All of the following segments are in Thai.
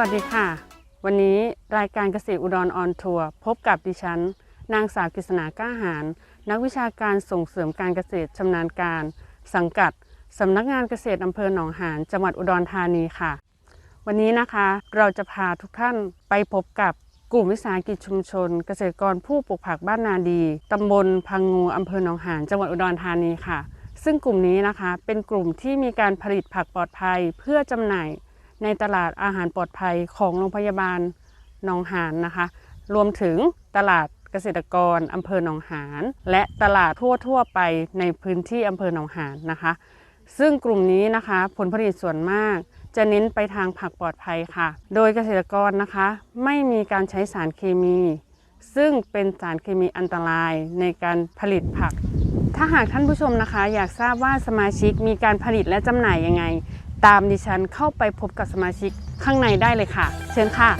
วัสดีค่ะ วันนี้รายการเกษตรอุดรออนทัวร์พบกับดิฉัน นางสาวกฤษณากล้าหาร นักวิชาการส่งเสริมการเกษตรชำนาญการ สังกัดสำนักงานเกษตรอำเภอหนองหานจังหวัดอุดรธานีค่ะ วันนี้นะคะเราจะพาทุกท่านไปพบกับกลุ่มวิสาหกิจชุมชน เกษตรกรผู้ปลูกผักบ้านนาดีตำบลพังงูอำเภอหนองหานจังหวัดอุดรธานีค่ะ ซึ่งกลุ่มนี้นะคะเป็นกลุ่มที่มีการผลิตผักปลอดภัยเพื่อจำหน่าย ในตลาดอาหารปลอดภัยของโรงพยาบาลหนองหานนะคะ รวมถึงตลาดเกษตรกรอำเภอหนองหาน และตลาดทั่วๆไปในพื้นที่อำเภอหนองหานนะคะ ซึ่งกลุ่มนี้นะคะผลผลิตส่วนมากจะเน้นไปทางผักปลอดภัยค่ะ โดยเกษตรกรนะคะ ไม่มีการใช้สารเคมี ซึ่งเป็นสารเคมีอันตรายในการผลิตผัก ถ้าหากท่านผู้ชมนะคะ อยากทราบว่าสมาชิกมีการผลิตและจำหน่ายยังไง ตามดิฉันเข้าไปพบกับสมาชิกข้างในได้เลยค่ะ เชิญค่ะ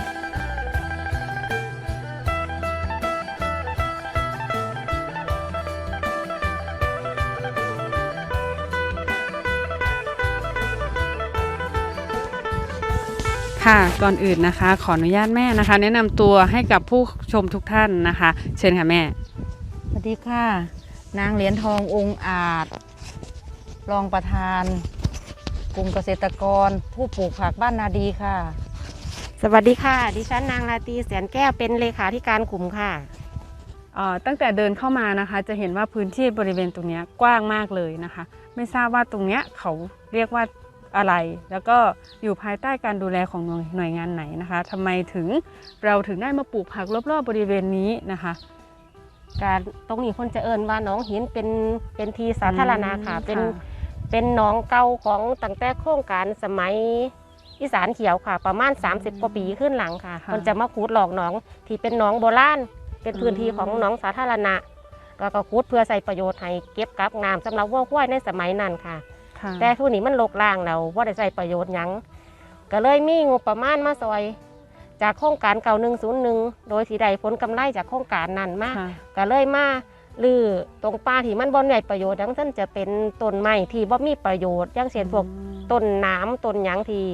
ค่ะก่อนอื่นนะคะ ขออนุญาตแม่นะคะ แนะนำตัวให้กับผู้ชมทุกท่านนะคะ เชิญค่ะแม่สวัสดีค่ะ นางเหรียญทององค์อาจ รองประธาน กลุ่มเกษตรกร ผู้ปลูกผักบ้านนาดีค่ะ สวัสดีค่ะ ดิฉันนางราตรีแสนแก้วเป็นเลขาธิการกลุ่มค่ะ เอ่อตั้งแต่เดินเข้ามานะคะ จะเห็นว่าพื้นที่บริเวณตรงเนี้ยกว้างมากเลยนะคะ ไม่ทราบว่าตรงเนี้ยเขาเรียกว่าอะไร แล้วก็อยู่ภายใต้การดูแลของหน่วยหน่วยงานไหนนะคะทำไมถึงเราถึงได้มาปลูกผักรอบๆบริเวณนี้นะคะ การตรงนี้คนจะเอินว่าหน้องหินเป็นเป็นทีสาธารณะค่ะอืมเป็นค่ะ เป็นหน้องเก่าของตั้งแต่โครงการสมัยอีสานเขียวค่ะ ประมาณ 30 กว่าปีขึ้นหลังค่ะคนจะมาขุดหลอกหนองที่เป็นหนองโบราณเป็นพื้นที่ของหนองสาธารณะแล้วก็ขุดเพื่อใส่ประโยชน์ให้เก็บกักน้ำสำหรับวัวควายในสมัยนั้นค่ะ ค่ะแต่ทุกนี้มันลกล่างแล้วว่าได้ใช้ประโยชน์หยังก็เลยมีงบประมาณมาซอย จากโครงการเก่าหนึ่งศูนย์หนึ่งโดยที่ได้ผลกำไรจากโครงการนั้นมาค่ะ ก็เลยมา ลือตรงป่าที่มันบ่ได้ประโยชน์ดังนั้นจะเป็นต้นไม้ที่บ่มีประโยชน์อย่างเช่นพวกต้นน้ำต้นหยังที่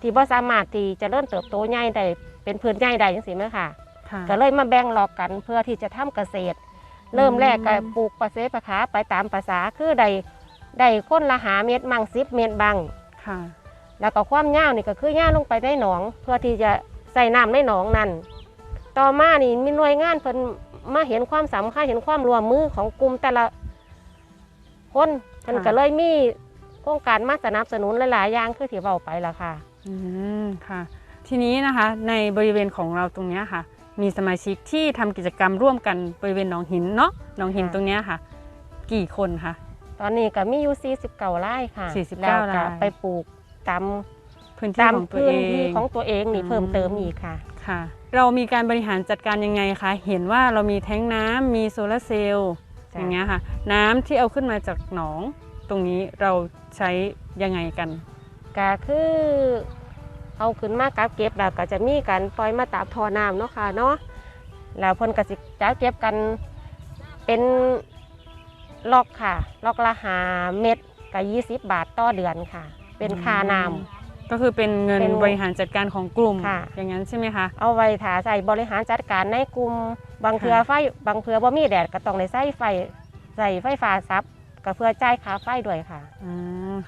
ที่บ่สามารถที่จะเริ่มเติบโตใหญ่ได้เป็นพื้นใหญ่ได้จังซี่แม่ค่ะค่ะก็เลยมาแบ่งหลอกกันเพื่อที่จะทำเกษตร เริ่มแรกก็อืมปลูกประเสประขาไปตามภาษาคือได้ได้คนละหาเม็ดมั่งสิบเม็ดบังค่ะ แล้วก็ความยาวนี่ก็คือย่าลงไปในหนอง เพื่อที่จะใส่น้ำในหนองนั่นต่อมานี่มีหน่วยงานเพิ่น มาเห็นความสำคัญเห็นความร่วมมือของกลุ่มแต่ละคนเพิ่นค่ะก็เลยมีโครงการมาสนับสนุนหลายๆอย่างคือที่เว้าไปละค่ะ อืมค่ะ ทีนี้นะคะในบริเวณของเราตรงเนี้ยค่ะ มีสมาชิกที่ทำกิจกรรมร่วมกันบริเวณหนองหินเนาะหนองหินค่ะ ตรงเนี้ยค่ะ กี่คนคะ ตอนนี้ก็มีอยู่49ไร่ค่ะ49แล้วก็ไร่ ไปปลูกตามพื้นที่ตามของตัวพื้นเอที่ง ของตัวเองนี่อืม เพิ่มเติมอีกค่ะ ค่ะ เรามีการบริหารจัดการยังไงคะเห็นว่าเรามีแท้งน้ำมีโซลาร์เซลล์จ้ะอย่างเงี้ยค่ะ น้ำที่เอาขึ้นมาจากหนอง ตรงนี้เราใช้ยังไงกันก็คือเอาขึ้นมากับเก็บแล้วก็จะมีการปล่อยมาตามท่อน้ำเนาะค่ะเนาะแล้วเพิ่นก็สิจะเก็บกันเป็นล็อกค่ะล็อกละหาเม็ดกับยี่สิบบาทต่อเดือนค่ะ เป็นค่าน้ำ ก็คือเป็นเงินเป็นบริหารจัดการของกลุ่ม ค่ะ อย่างนั้นใช่ไหมคะ เอาไว้ถาใส่บริหารจัดการในกลุ่มบางเทือค่ะ ไฟบางเทือบ่มีแดดก็ต้องได้ใส่ไฟใส่ไฟฟ้าซับก็เพื่อจ่ายค่าไฟด้วยค่ะอ๋อ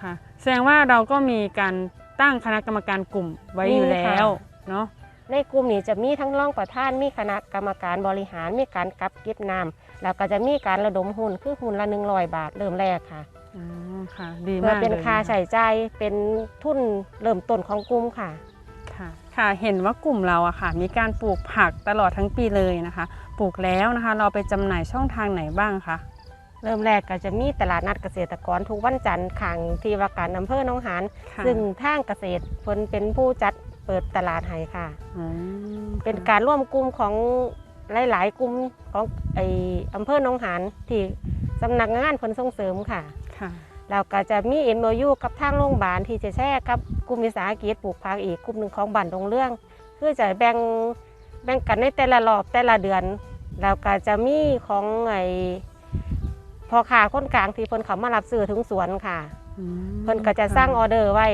ค่ะ แสดงว่าเราก็มีการตั้งคณะกรรมการกลุ่มไว้อยู่มีแล้ค่ะวเนาะ ในกลุ่มนี้จะมีทั้งรองประธานมีคณะกรรมการบริหารมีการกับเก็บน้ำแล้วก็จะมีการระดมหุ้นคือหุ้นละ100บาทเริ่มแรกค่ะ อ๋อค่ะดีเพื่อมากเป็นลยค่าใช้จ่ายเป็นทุนเริ่มต้นของกลุ่มค่ะ ค่ะค่ะ เห็นว่ากลุ่มเราอะค่ะ มีการปลูกผักตลอดทั้งปีเลยนะคะ ปลูกแล้วนะคะ เราไปจำหน่ายช่องทางไหนบ้างคะ เริ่มแรกก็จะมีตลาดนัดเกษตรกรทุกวันจันทร์ขังที่ว่าการอำเภอหนองหานค่ะซึ่งทางเกษตรเพิ่นเป็นผู้จัดเปิดตลาดให้ค่ะ อืมเป็นการร่วมกลุ่มของหลาย ๆ กลุ่มของไออำเภอหนองหานที่สำนักงานเพิ่นส่งเสริมค่ะ ค่ะแล้วก็จะมี MOU กับทางโรงพยาบาลที่จะแชร์กับกลุ่มวิสาหกิจปลูกผักอีกกลุ่มหนึ่งของบ้านดงเรื่องคือจะแบ่งแบ่งกันในแต่ละรอบแต่ละเดือนแล้วก็จะมีของไอพอขาคนกลางที่เพิ่นเขามารับซื้อถึงสวนค่ะอืมเพิ่นก็จะสร้างออเดอร์ไว้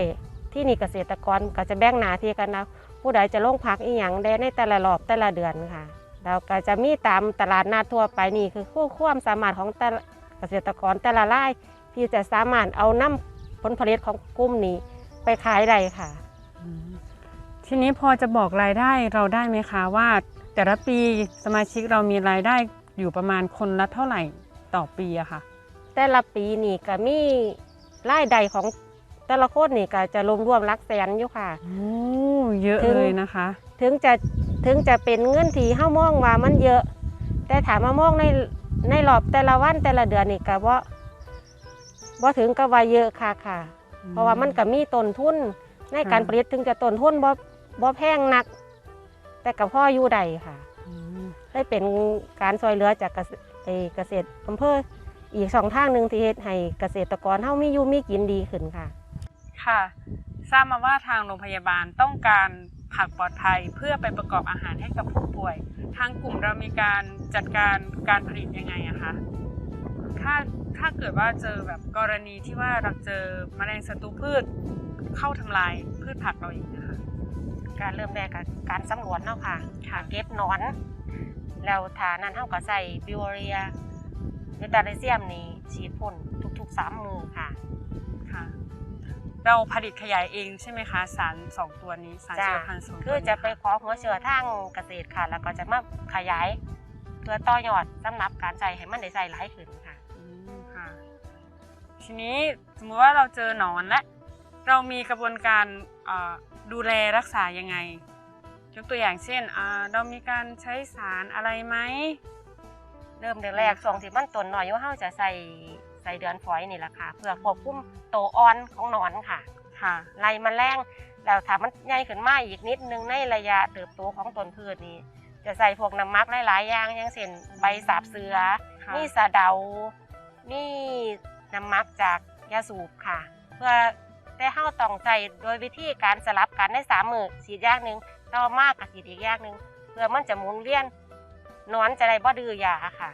ที่นี่เกษตรกรก็จะแบ่งหน้าที่กันนะผู้ใดจะลงพักอีหยังได้ในแต่ละรอบแต่ละเดือนค่ะเราก็จะมีตามตลาดนัดทั่วไปนี่คือคู่ความสามารถของแต่ละเกษตรกรแต่ละราย ที่จะสามารถเอาน้ำผลผลิตของกลุ่มนี้ไปขายได้ค่ะอืมทีนี้พอจะบอกรายได้เราได้ไหมคะว่า แต่ละปีสมาชิกเรามีรายได้อยู่ประมาณคนละเท่าไหร่ต่อปีอะค่ะ แต่ละปีนี่ก็มีรายได้ของแต่ละคนนี่ก็จะรวมรวมๆหลักแสนอยู่ค่ะโอ้เยอะถึงเลยนะคะ ถึงจะถึงจะเป็นเงินที่เฮ้ามองว่ามันเยอะ แต่ถามมามองในในรอบแต่ละวันแต่ละเดือนนี่ก็บ่ บ่ถึงกับว่าเยอะค่ะค่ะ เพราะว่ามันก็มีต้นทุนในการผลิตถึงจะต้นทุนบ่บ่แพงนัก แต่กับพ่ออยู่ใดค่ะอืมได้เป็นการช่วยเหลือจากเกษเอ่อเกษตรอำเภออีกสองทางหนึ่งที่เฮ็ดให้เกษตรกรเฮามีอยู่มีกินดีขึ้นค่ะ ค่ะ ทราบมาว่าทางโรงพยาบาลต้องการผักปลอดภัยเพื่อไปประกอบอาหารให้กับผู้ป่วย ทางกลุ่มเรามีการจัดการการผลิตยังไงอะคะ ถ้าถ้าเกิดว่าเจอแบบกรณีที่ว่าเราเจอแมลงศัตรูพืชเข้าทำลายพืชผักเราอีกนะคะการเริ่มแรกกับการสำรวจเนาะค่ะค่ะเก็บหนอน แล้วฐานนั้นเท่ากับใส่บิวเรียเมตาเลเซียมนี่ฉีดพ่นทุกๆสามมือค่ะค่ะ เราผลิตขยายเองใช่ไหมคะ สารสองตัวนี้สารจ้ะชีวพันธุ์สองตัวคือนี้จะไปค่ขอหัวเชื้อทางเกษตรค่ะ แล้วก็จะมาขยายเพื่อต่อยอดสำหรับการใส่ให้มันได้ใส่หลายขึ้นค่ะอืมค่ะ ทีนี้สมมติว่าเราเจอหนอนและเรามีกระบวนการเอ่อดูแลรักษายังไง ยกตัวอย่างเช่นอ่าเรามีการใช้สารอะไรไหมเริ่มแรกๆช่วงที่มันต้นน้อยอยู่เฮาจะใส่ใส่เดือนฝอยนี่แหละค่ะ เพื่อควบคุมโตวอ่อนของหนอนค่ะค่ะไล่แมลงแล้วถ้ามันใหญ่ขึ้นมาอีกนิดนึงในระยะเติบโตของต้นพืชนี่จะใส่พวกน้ำมักหลายๆอย่างอย่างเช่นใบสาบเสือค่ะมีสะเดา มี น้ำมักจากยาสูบค่ะ เพื่อแต่เฮาต้องใส่โดยวิธีการสลับกันในสามมือฉีดอย่างหนึ่งต่อมากกับฉีดอีกอย่างหนึ่งเพื่อมันจะหมุนเวียนหนอนจะได้บ่ดื้อยาค่ะ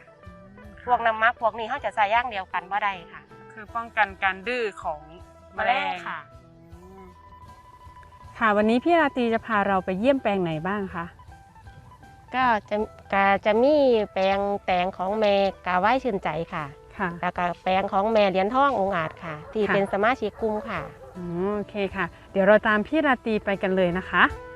พวกน้ำมักพวกนี้เฮาจะใส่อย่างเดียวกันบ่ได้ค่ะ คือป้องกันการดื้อของแมลงค่ะอืมค่ะวันนี้พี่ราตรีจะพาเราไปเยี่ยมแปลงไหนบ้างคะก็จะก็จะมีแปลงแตงของแม่กาไว้ชื่นใจค่ะ ค่ะ แล้วก็แปลงของแม่เหรียญทององค์อาจค่ะ ที่ค่ะ เป็นสมาชิกกลุ่มค่ะอ๋อโอเคค่ะ เดี๋ยวเราตามพี่ราตรีไปกันเลยนะคะค่ะ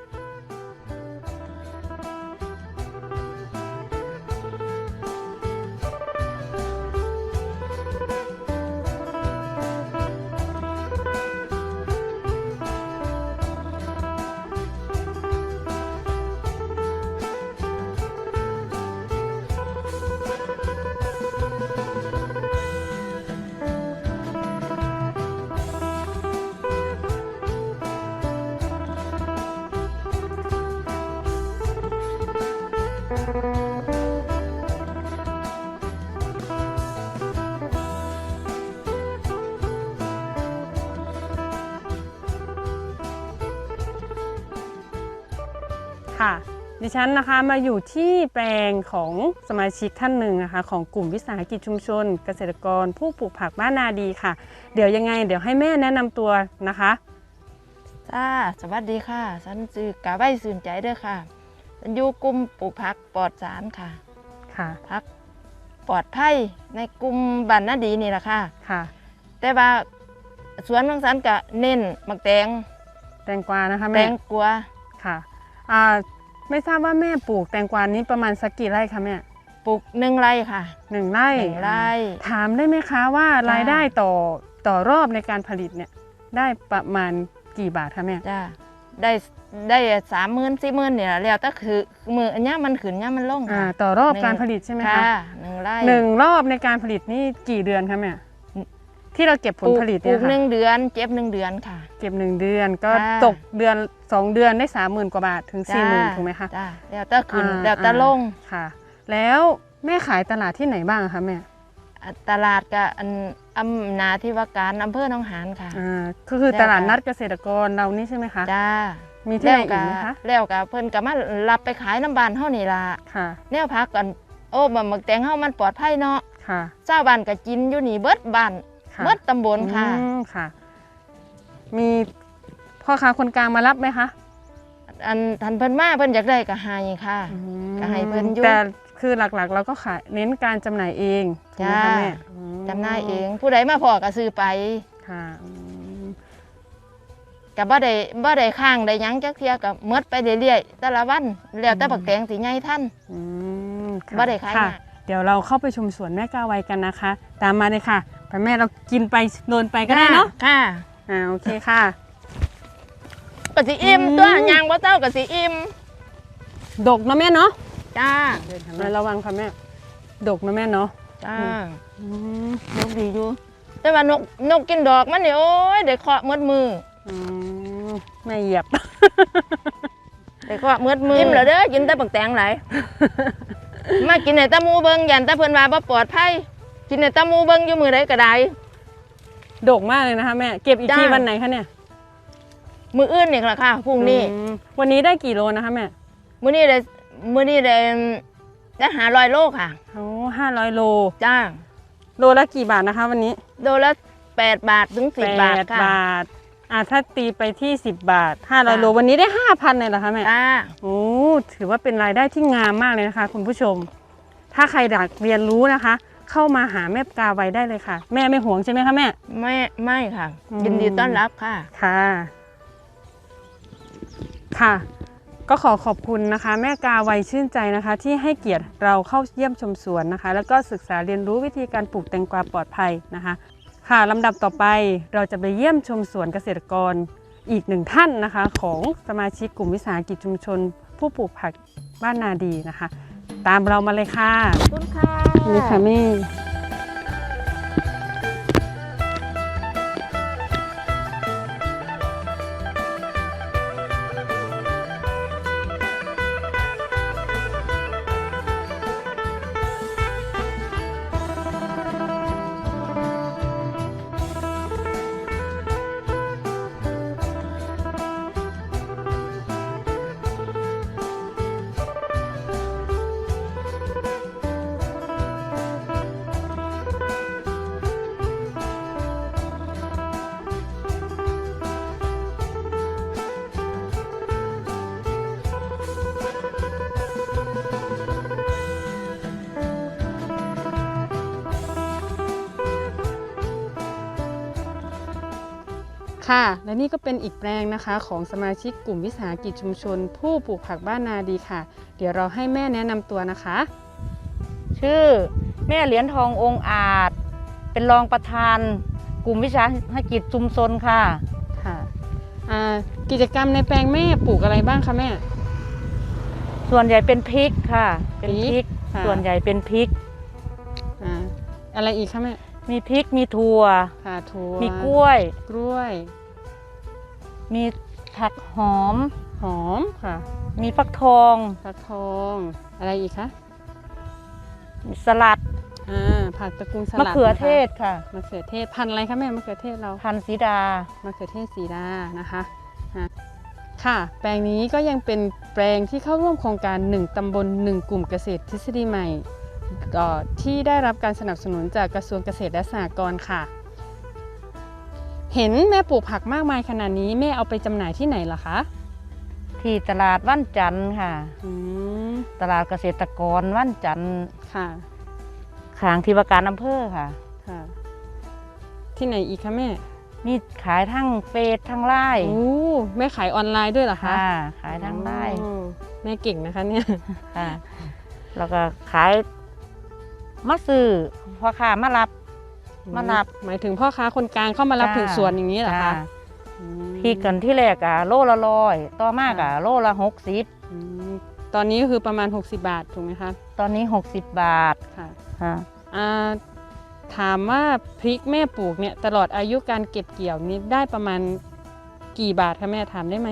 ดิฉันนะคะมาอยู่ที่แปลงของสมาชิกท่านหนึ่งนะคะของกลุ่มวิสาหกิจชุมชน เกษตรกร ผู้ปลูกผักบ้านนาดีค่ะ เดี๋ยวยังไง เดี๋ยวให้แม่แนะนำตัวนะคะ จ้าสวัสดีค่ะ ฉันชื่อกาไว้สื่นใจเด้อค่ะ ฉันอยู่กลุ่มปลูกผักปลอดสารค่ะ ค่ะผักปลอดภัยในกลุ่มบ้านนาดีนี่แหละค่ะ ค่ะ แต่ว่าสวนของฉันก็เน้นมักแตงแตงกวานะคะแตแม่งกวาค่ะอ่า ไม่ทราบว่าแม่ปลูกแตงกวานี้ประมาณสักกี่ไร่คะแม่ปลูกหนึ่งไร่ค่ะหนึ่งไร่หนึ่งไร่ ถามได้ไหมคะว่าจ้ารายได้ต่อต่อรอบในการผลิตเนี่ยได้ประมาณกี่บาทคะแม่จ้าได้ได้สามหมื่นสี่หมื่นเนี่ยแล้วแต่คือมืออันเนี้ยมันขึ้นเนี้ยมันลงอ่าค่ะต่อรอบหนึ่งการผลิตใช่ไหมค่ะคะหนึ่งไร่หนึ่งรอบในการผลิตนี่กี่เดือนคะแม่อืม ที่เราเก็บผลผลิตปลูเนี่ยกหนึ่ค่ะงเดือน เจ็บหนึ่งเดือนค่ะ เก็บหนึ่งเดือนก็ค่ะตกเดือนสองเดือนได้สามหมื่นกว่าบาทถึงสี่หมื่นจ้าถูกไหมคะ จ้าแล้วแต่ขึ้นอ่าแล้วแต่อ่า ลงค่ะ แล้วแม่ขายตลาดที่ไหนบ้างคะแม่อะตลาดกับอันอำนาธิวาการอำเภอหนองหานค่ะ อ่าก็คือแล้วตลาดก็นัดเกษตรกรเรานี่ใช่ไหมคะ จ้ามีที่ไหนแล้วอีก็กไหมคะแล้วก็เพิ่นก็มารับไปขายน้ำบานเฮานี่ล่ะค่ะแนวพักกันโอ้บะหมึกแตงเฮามันปลอดภัยเนาะค่ะ ชาวบ้านก็กินอยู่นี่เบิดบ้าน ค่ะเบิดตำบลค่ะ อืมค่ะ มีพ่อค้าคนกลางมารับไหมคะอันทันเพิ่นมาเพิ่นอยากได้ก็ให้ค่ะอืมก็ให้เพิ่นอยู่แต่คือหลักๆ เราก็ขายเน้นการจำหน่ายเองถูกไหมคะจ้า แม่อืมจำหน่ายเอง ผู้ใดมาพอก็ซื้อไปค่ะอืมก็บ่ได้บ่ได้ค้างได้หยังจักเที่ยก็หมดไปเรื่อยๆแต่ละวันแล้วแต่บักแตงสิใหญ่ทันอืมค่ะบ่ได้ขายค่ะมากเดี๋ยวเราเข้าไปชมสวนแม่กาไวกันนะคะ ตามมาเลยค่ะ ไปแม่เรากินไปโดนไปก็ได้เนาะค่ะอ่าโอเคค่ะก็สิอิ่มอืมตัวยางบ่เต้าก็สิอิ่มดกนะแม่เนาะจ้าระวังค่ะแม่ดกนะแม่เนาะจ้าอืมนกดีอยู่แต่ว่านกนกกินดอกมันนี่โอ้ยได้เคาะหมดมืออืมแม่เหยียบได้เคาะหมดมืออิ่มแล้วเด้อกินแต่บักแตงหลายมากินในตะมูเบิงยันตะเพิ่นว่าบ่ปลอดภัย กินในตะมูเบิงอยู่มือใดก็ได้ ดกมากเลยนะคะแม่ เก็บอีกจ้าทีวันไหนคะเนี่ยมืออื่นนี่ล่ะค่ะพรุ่งนี้อืมวันนี้ได้กี่โลนะคะแม่มื้อนี้ได้มื้อนี้ได้ได้หาร้อยโลค่ะ โอ้ห้าร้อยโล จ้าโลละกี่บาทนะคะ วันนี้โลละ8บาทถึง10บาทแปดค่ะ บาทอ่าถ้าตีไปที่10บาท500จ้า โล วันนี้ได้5,000เลยเหรอคะแม่ จ้า โอ้ ถือว่าเป็นรายได้ที่งามมากเลยนะคะ คุณผู้ชม ถ้าใครอยากเรียนรู้นะคะ เข้ามาหาแม่กาไว้ได้เลยค่ะ แม่ไม่ห่วงใช่ไหมคะแม่ ไม่ไม่ค่ะ อืม ยินดีต้อนรับค่ะ ค่ะ ค่ะ ก็ขอขอบคุณนะคะ แม่กาไวชื่นใจนะคะ ที่ให้เกียรติเราเข้าเยี่ยมชมสวนนะคะ แล้วก็ศึกษาเรียนรู้วิธีการปลูกแตงกวาปลอดภัยนะคะ ค่ะลำดับต่อไปเราจะไปเยี่ยมชมสวนเกษตรกรอีกหนึ่งท่านนะคะ ของสมาชิกกลุ่มวิสาหกิจชุมชน ผู้ปลูกผักบ้านนาดีนะคะ ตามเรามาเลยค่ะ ขอบคุณค่ะ นี่ค่ะแม่ ค่ะ และนี่ก็เป็นอีกแปลงนะคะ ของสมาชิกกลุ่มวิสาหกิจชุมชน ผู้ปลูกผักบ้านนาดีค่ะ เดี๋ยวเราให้แม่แนะนำตัวนะคะ ชื่อแม่เหรียญทององค์อาจ เป็นรองประธาน กลุ่มวิชาหกิจชุมชนค่ะ ค่ะอ่ากิจกรรมในแปลงแม่ปลูกอะไรบ้างคะแม่ ส่วนใหญ่เป็นพริกค่ะ เป็นพริก ค่ะ ส่วนใหญ่เป็นพริก อ่าอะไรอีกคะแม่ มีพริก มีถั่ว ค่ะถั่วมีกล้วย กล้วย มีผักหอม หอมค่ะ มีฟักทองฟักทองอะไรอีกคะมีสลัดอ่าผักตระกูลสลัดมะเขือเทศนค่ะคมะเขือเทศพันธุ์อะไรคะแม่มะเขือเทศเราพันธุ์สีดามะเขือเทศสีดานะคะอะค่ะ แปลงนี้ก็ยังเป็นแปลงที่เข้าร่วมโครงการ 1 ตำบล 1 กลุ่มเกษตรทฤษฎีใหม่เอ่อที่ได้รับการสนับสนุนจากกระทรวงเกษตรและสหกรณ์ค่ะ เห็นแม่ปลูกผักมากมายขนาดนี้แม่เอาไปจำหน่ายที่ไหนเหรอคะ ที่ตลาดวันจันทร์ค่ะ อืมตลาดเกษตรกรวันจันทร์ค่ะขางที่ว่าการอำเภอค่ะ ค่ะ ที่ไหนอีกคะแม่มีขายทั้งเฟซทั้งไลน์โอ้แม่ขายออนไลน์ด้วยเหรอคะค่ะ ขายทั้งไลน์โอ้แม่เก่งนะคะเนี่ย ค่ะ แล้วก็ขายมาซื้อพ่อค้ามารับ มารับ หมายถึงพ่อค้าคนกลางเข้ามารับจ้า ถึงสวนอย่างนี้เหรอคะจ้าอืมพริกกันที่แรกอะโลละร้อยต่อมากอะโลละหกสิบอืมตอนนี้ก็คือประมาณ 60 บาทถูกไหมคะตอนนี้หกสิบบาทค่ะค่ะอ่าถามว่าพริกแม่ปลูกเนี่ยตลอดอายุการเก็บเกี่ยวนี้ได้ประมาณกี่บาทคะแม่ถามได้ไหม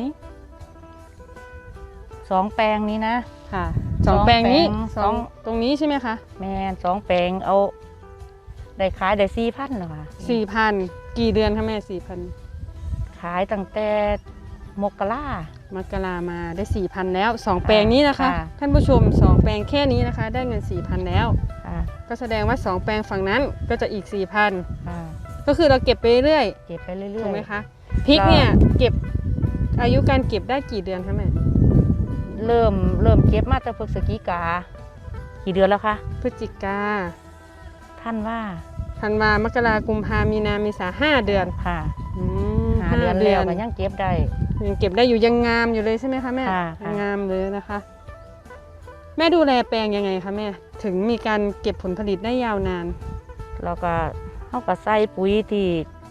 สองแปลงนี้นะ ค่ะสสอองงแปลงนี้แปลงสองสองตรงนี้ใช่ไหมคะ แม่นสองแปลงเอา ได้ขายได้สี่พันหรอคะสี่พันกี่เดือนคะแม่สี่พันขายตั้งแต่มกรามกรามาได้สี่พันแล้วสองแปลงนี้นะคะค่ะท่านผู้ชมสองแปลงแค่นี้นะคะ ได้เงินสี่พันแล้วค่ะก็แสดงว่าสองแปลงฝั่งนั้นก็จะอีกสี่พันค่ะก็คือเราเก็บไปเรื่อยเก็บไปเรื่อยๆถูกไหมคะพริกเนี่ยเก็บอายุการเก็บได้กี่เดือนคะแม่เริ่มเริ่มเก็บมาแต่พฤศจิกากี่เดือนแล้วคะพฤศจิกา ท่านว่าธันวามกรากุมภามีนาเมษาห้าเดือนค่ะอืมหาเดือนแล้วก็ยังเก็บได้ ยังเก็บได้อยู่ยังงามอยู่เลยใช่ไหมคะแม่ค่ะยังงามเลยนะคะ แม่ดูแลแปลงยังไงคะแม่ ถึงมีการเก็บผลผลิตได้ยาวนาน แล้วก็เฮาก็ใส่ปุ๋ยที่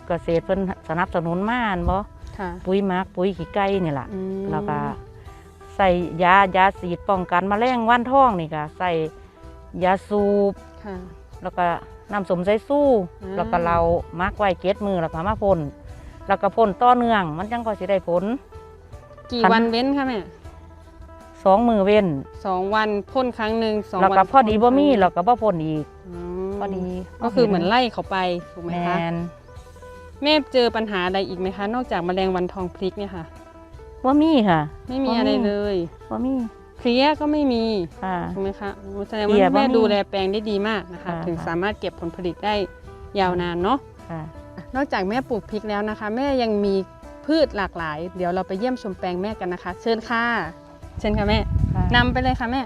เกษตรเพิ่นสนับสนุนมาอันบ่ค่ะปุ๋ยหมักปุ๋ยขี้ไก่นี่ล่ะ อืมแล้วก็ใส่ยายาสีดป้องกันแมลงวันทองนี่ก็ใส่ยาสูบค่ะ แล้วก็น้ำสมไส้สู้อ่าแล้วก็เรามักไว้เก็ดมือแล้วก็มาพ่นแล้วก็พ่นต่อเนื่อง มันจังก็สิได้ผล กี่คันวันเว้นคะแม่สองมือเว้นสองวันพ่นครั้งหนึ่งสองแล้ววันก็พอดีบ่มีพ่นแล้วก็บ่พ่นอีกอืมพอดีก็คือเหมือนไล่เขาไปถูกไหมแมคะนแม่เจอปัญหาอะไรอีกไหมคะ นอกจากแมลงวันทองพริกเนี่ยค่ะว่ามีค่ะ ไม่มีบ่มีอะไรเลยว่ามี เพลี้ยก็ไม่มีค่ะ ถูกไหมคะโอ้แสดงเพลี้ว่ายแม่บ่มีดูแลแปลงได้ดีมากนะคะค่ะถึงค่ะสามารถเก็บผลผลิตได้ยาวนานเนาะค่ะนอกจากแม่ปลูกพริกแล้วนะคะ แม่ยังมีพืชหลากหลาย เดี๋ยวเราไปเยี่ยมชมแปลงแม่กันนะคะ เชิญค่ะ เชิญค่ะแม่ค่ะนำไปเลยค่ะแม่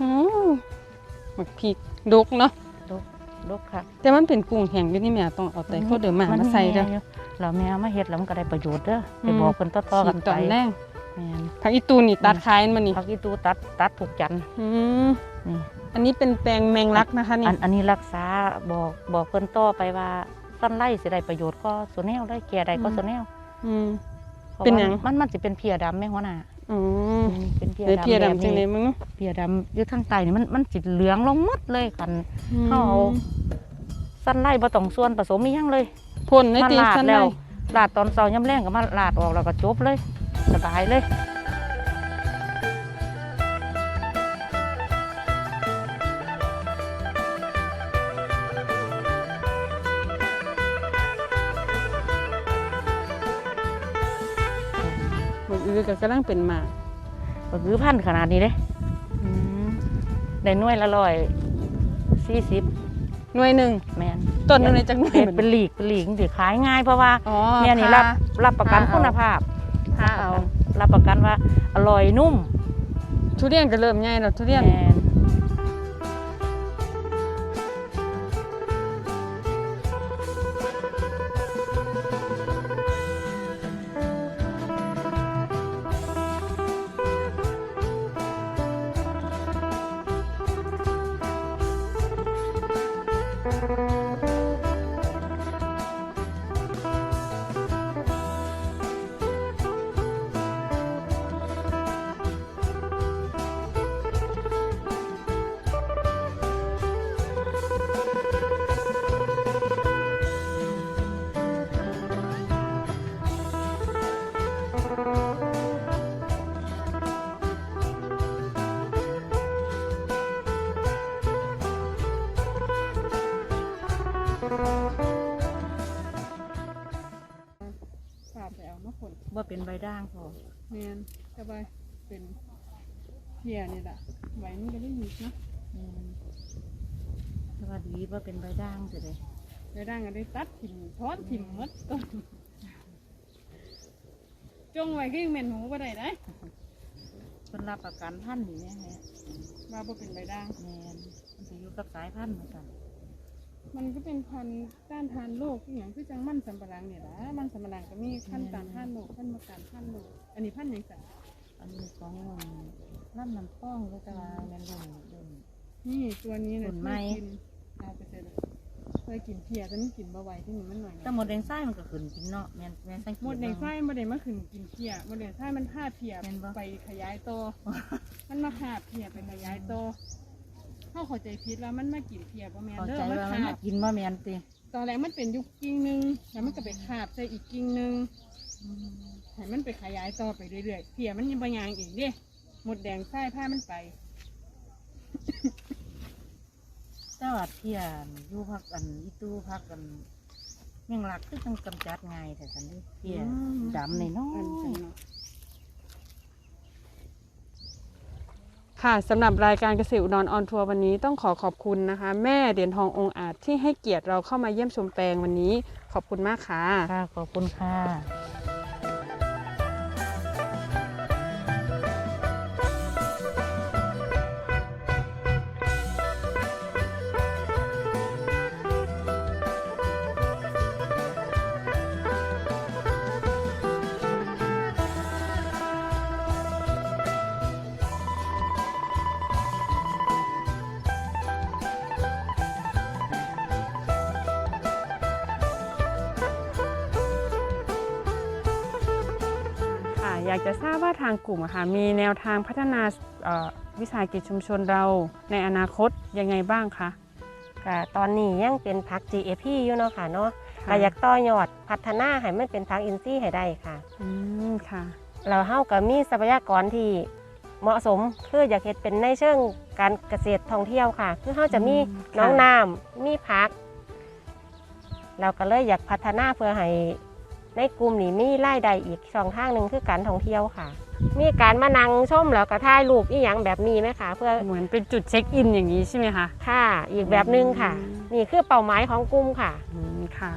อืมหมักพริกดกเนาะ ดกดกค่ะแต่มันเป็นกุ้งแห้งอยู่นี่แม่ต้องเอาแต่ข้าวเดือหมามาใส่เด้อแอยู่เราแม่เอามาเฮ็ดแล้วมันก็ได้ประโยชน์เด้อไปอืมบอกเพิ่นต่อๆกันฉีดไปตอนแรกแม่นผักอีตูนนี่ตัดขายมันนี่ผักอีตูตัดตัดถูกจันทร์อืมนี่อันนี้เป็นแปลงแมงลักนะคะนี่อันอันนี้รักษาบอกบอกเพิ่นต่อไปว่าสั้นไล่สิได้ประโยชน์ก็ส่วนแนวได้แก่ใดก็ส่วนแนวอืมพราะเป็นว่าหยังมันมันสิเป็นเพียดำแม่หัวหน้า อืมนี่เป็นเพียเดี๋ยวดำเพียแบบดำจังเลยนี้มึงเพียดำอยู่ทางใต้นี่มันมันสิเหลืองลงหมดเลยคันเขาเอาสั้นไล่บ่ต้องส่วนผสมอีหยังเลยพ่นในมาตีลาดสันแล้เลวยลาดตอนเช้าย่ำแรงก็มาลาดออกแล้วก็จบเลย สบายเลย หมดอือก็กำลังเป็นหมากก็คือพันขนาดนี้เด้อืมได้หน่วยละร้อยสี่สิบหน่วยหนึ่งแมนต้นหนึงในจังหน่วยเด็ดหมือนเป็นหลีกเป็นหลีกสิขายง่ายเพราะว่าอ๋อเนี่ยนี่พารับรับประกันพาเอาคุณภาพพาเอารับประกันว่าอร่อยนุ่มทุเรียนก็เริ่มใหญ่แล้วทุเรียน แมน นสบายเป็นเพียนี่แหละไว้มันก็ได้หยุดนะแม่นสวัสดีว่าเป็นใบด่างสิเลยไปร่างก็ได้ตัดถิ่มทอดถิ่มหมดต้นจงไว้ก็ยังเมนหูบ่ได้ได้เพิ่นรับประกันพันธุ์นี่แน่แม่มาบ่เป็นใบด่าง แมนมันสิอยู่กับสายพันธุ์เหมือนกันมันก็เป็นพันธุ์ต้านทานโรคอหย่างคือจังมันสำปะหลังเนี่ยละมันสำปะหลังก็มีพันธุ์ต้านทานโรคพันธุ์มาการทานโรคอันนี้พันธุ์หยังไง อันนี้ของล่ำน้ำป้องก็จะว่าแมนรุ่นรุ่นนี่ตัวนี้เนี่ยผลไม้เคยกินเอาไปเสร็จแล้วเคยกินเพียแต่ไม่กินบะไหวที่นี่มันหน่อยแต่หมดแดงไส้มันก็ขึ้นกินเนาะแมนแมนสังเกต หมดแดงไส้หมดแดงมาขึ้นกินเพียหมดแดงไส้มันพาเพียแม่นบ่ ไปขยายโตวมันมาพาเพียไปขยายโตวเขาเข้าใจผิดว่ามันมากินเพียประแมนเข้าเด้ใจอมันว่ามันขามาบกินว่าแมนติตอนแรกมันเป็นอยุคกิ่งหนึงแล้วมันก็ไปขาบใส่อีกกิ่งหนึง ให้มันไปขยายต่อไปเรื่อยๆเพียมันยังบางอย่างอีกเด้หมดแดงไส้ผ้ามันไปแต่ว่าเที่ยนอยู่พักอันอีตู้พักกันแม่งหลักคือต้องกำจัดง่ายแต่สันนี่เที่ยอืมดำในน้ออันนี้ยเนาะค่ะสำหรับรายการเกษตรอุดรออนทัวร์วันนี้ต้องขอขอบคุณนะคะ แม่เหรียญทององค์อาจที่ให้เกียรติเราเข้ามาเยี่ยมชมแปลงวันนี้ ขอบคุณมากค่ะ ค่ะ ขอบคุณค่ะ อยากจะทราบว่าทางกลุ่มอะค่ะมีแนวทางพัฒนาเอ่อวิสาหกิจชุมชนเราในอนาคตยังไงบ้างคะก็ตอนนี้ยังเป็นพัก GAP อยู่เนาะค่ะเนาะค่ะก็อยากต่อยอดพัฒนาให้มันเป็นพักอินทรีย์ให้ได้ค่ะอืมค่ะเราเฮาก็มีทรัพยากรที่เหมาะสมคืออยากเฮ็ดเป็นในเชิงการเกษตรท่องเที่ยวค่ะ คือเฮาจะมีอืมน้องค่ะน้ำมีพัก เราก็เลยอยากพัฒนาเพื่อให้ ในกลุ่มนี้มีรายได้อีกช่องทางหนึ่งคือการท่องเที่ยวค่ะ มีการมานั่งชมแล้วก็ถ่ายรูปอีหยังแบบนี้ไหมคะเพื่อเหมือนเป็นจุดเช็คอินอย่างนี้ใช่ไหมคะค่ะ อีกแบบหนึงค่ะอืมนี่คือเป้าหมายของกลุ่มค่ะอืมค่ะ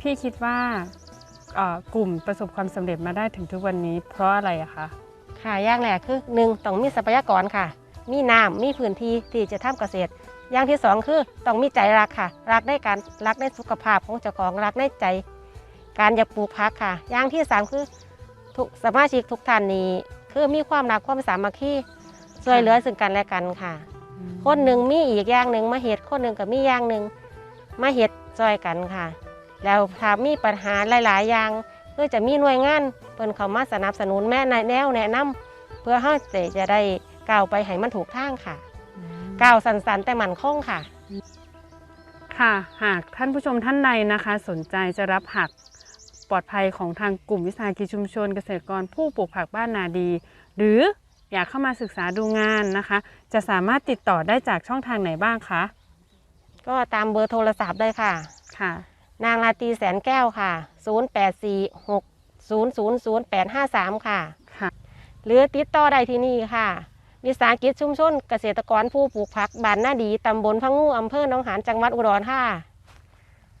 พี่คิดว่าเอ่อกลุ่มประสบความสำเร็จมาได้ถึงทุกวันนี้ เพราะอะไรอะคะค่ะอย่างแรกคือหนึ่งต้องมีทรัพยากรค่ะ มีน้ำมีพื้นที่ที่จะทำเกษตร อย่างที่สองคือต้องมีใจรักค่ะ รักในการรักในสุขภาพของเจ้าของรักในใจ การอยากปลูกพักค่ะ อย่างที่สามคือทุกสมาชิกทุกท่านนี้คือมีความรักความสามัคคีช่วยเหลือซึ่งกันและกันค่ะ คนหนึ่งมีอีกอย่างหนึ่งมาเหตุคนหนึ่งกับมีอย่างหนึ่งมาเหตุจอยกันค่ะ แล้วถ้ามีปัญหาหลาย ๆ อย่างก็จะมีหน่วยงานเพิ่นเข้ามาสนับสนุนแม่ในแนวแนะนำเพื่อให้เจจะได้ก้าวไปให้มันถูกทางค่ะอืม ก้าวสันๆ แต่มั่นคงค่ะ ค่ะ หากท่านผู้ชมท่านใดนะคะ สนใจจะรับผักปลอดภัยของทางกลุ่มวิสาหกิจชุมชน เกษตรกรผู้ปลูกผักบ้านนาดี หรืออยากเข้ามาศึกษาดูงานนะคะ จะสามารถติดต่อได้จากช่องทางไหนบ้างคะ ก็ตามเบอร์โทรศัพท์เลยค่ะ ค่ะ นางราตรีแสนแก้วค่ะ 0846000853 ค่ะ ค่ะ หรือติดต่อได้ที่นี่ค่ะ วิสาหกิจชุมชนเกษตรกรผู้ปลูกผักบ้านนาดีตำบลพังงูอำเภอหนองหานจังหวัดอุดรค่ะ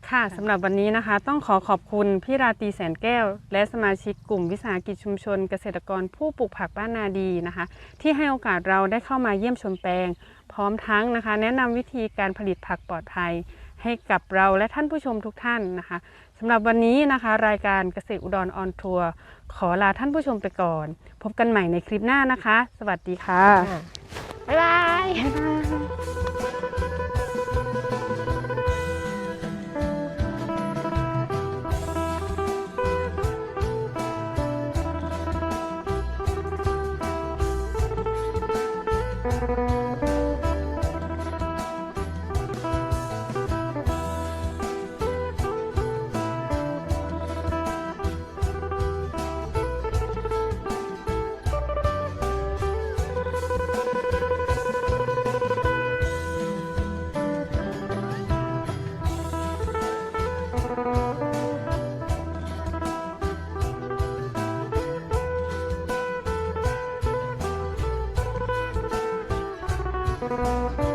ค่ะสำหรับวันนี้นะคะ ต้องขอขอบคุณพี่ราตรีแสนแก้ว และสมาชิกกลุ่มวิสาหกิจชุมชน เกษตรกรผู้ปลูกผักบ้านนาดีนะคะ ที่ให้โอกาสเราได้เข้ามาเยี่ยมชมแปลง พร้อมทั้งนะคะ แนะนำวิธีการผลิตผักปลอดภัย ให้กับเราและท่านผู้ชมทุกท่านนะคะ สำหรับวันนี้นะคะ รายการเกษตรอุดรออนทัวร์ขอลาท่านผู้ชมไปก่อน พบกันใหม่ในคลิปหน้านะคะ สวัสดีค่ะ บ๊ายบาย ค่ะ